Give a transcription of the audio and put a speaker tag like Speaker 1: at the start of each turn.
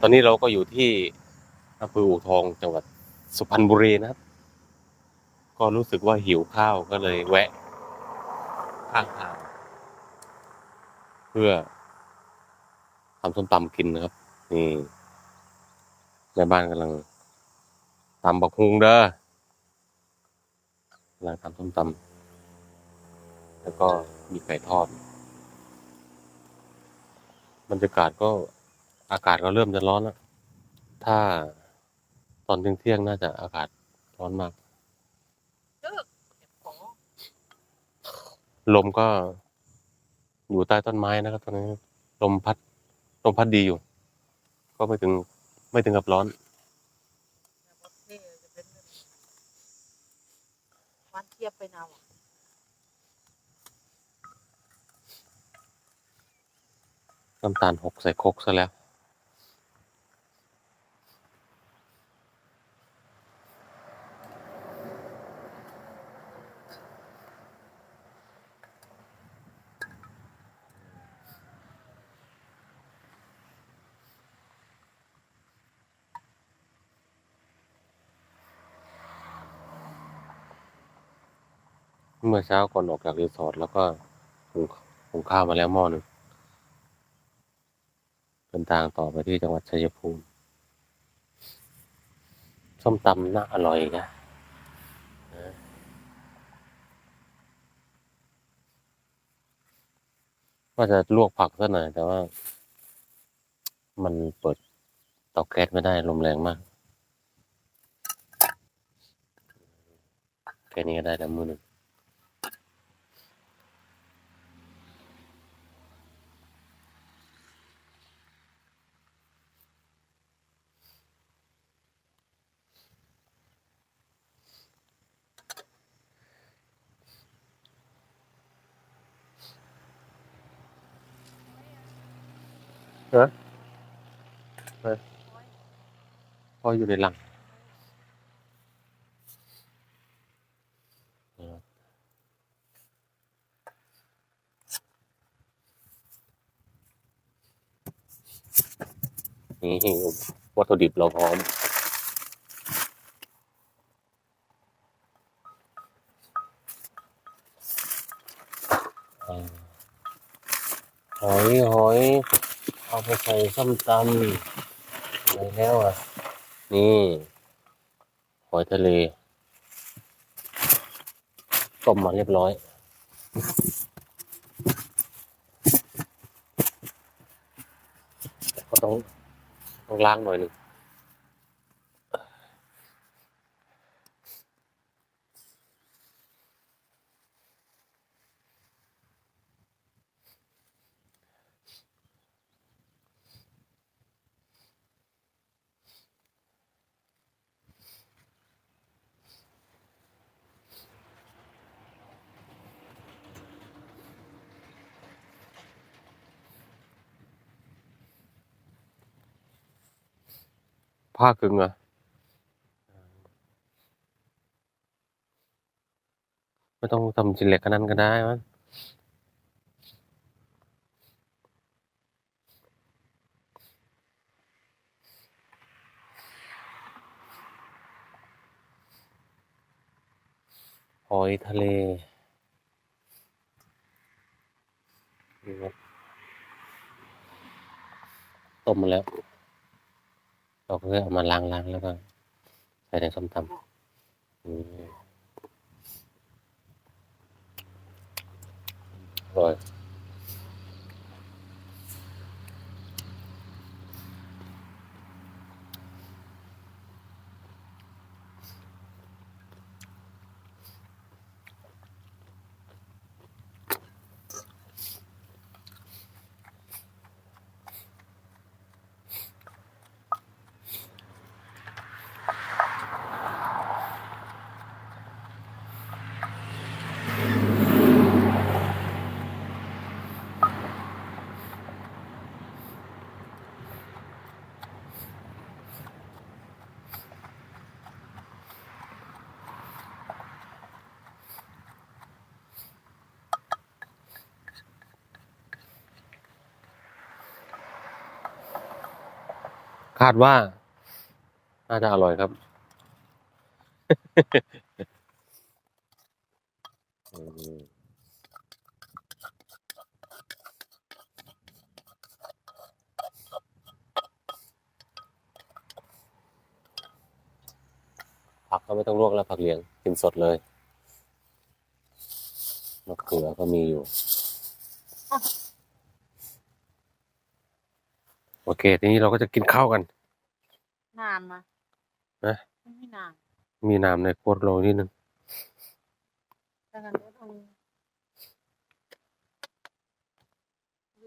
Speaker 1: ตอนนี้เราก็อยู่ที่อำเภออู่ทองจังหวัดสุพรรณบุรีนะครับ ก็รู้สึกว่าหิวข้าวก็เลยแวะข้างทางเพื่อทำส้มตำกินนะครับ นี่แม่บ้านกำลังตำบักฮุงเด้อกำลังทำส้มตำแล้วก็มีไก่ทอดบรรยากาศก็ อากาศก็เริ่มจะร้อนแล้วถ้าตอนเที่ยงๆน่าจะอากาศร้อนมาก ลมก็อยู่ใต้ต้นไม้นะครับตอนนี้ ลมพัด ลมพัดดีอยู่ ก็ไม่ถึงไม่ถึงกับร้อน
Speaker 2: วันเทียบไปนาวอะ
Speaker 1: น้ำตาลหกใส่โคกซะแล้ว เมื่อเช้าก่อนออกจากรีสอร์ทแล้วก็หุงหุงข้าวมาแล้วหม้อหนึ่งเดินทางต่อไปที่จังหวัดชัยภูมิส้มตำน่าอร่อยนะนะว่าจะลวกผักซะหน่อยแต่ว่า มันเปิดเตาแก๊สไม่ได้ลมแรงมากแค่นี้ก็ได้แล้วมือหนึ่ง พ่ออยู่ในหลังนี่วัตถุดิบเราพร้อมหอยหอย เอาไปใส่ส้มตำ อะไรแล้วอะ นี่ หอยทะเล ต้มมาเรียบร้อย ก็ต้องต้องล้างหน่อยหนึ่ง ผ้าคลึงอะไม่ต้องทำชิ้นเล็กขนาดนั้นก็ได้มั้งหอยทะเลต้มมาแล้ว เราก็เอามาล้างๆแล้วก็ใส่ในส้มตำอืม คาดว่า น่าจะอร่อยครับผักก็ไม่ต้องลวกแล้วผักเลี้ยงกินสดเลยมะเขือก็มีอยู่ โอเค ทีนี้เราก็จะกินข้าวกัน
Speaker 2: นานมา
Speaker 1: นะ
Speaker 2: ไม่นาน
Speaker 1: มีน้ำในขวดโลนิดนึง
Speaker 2: แต่กันก็ต้อง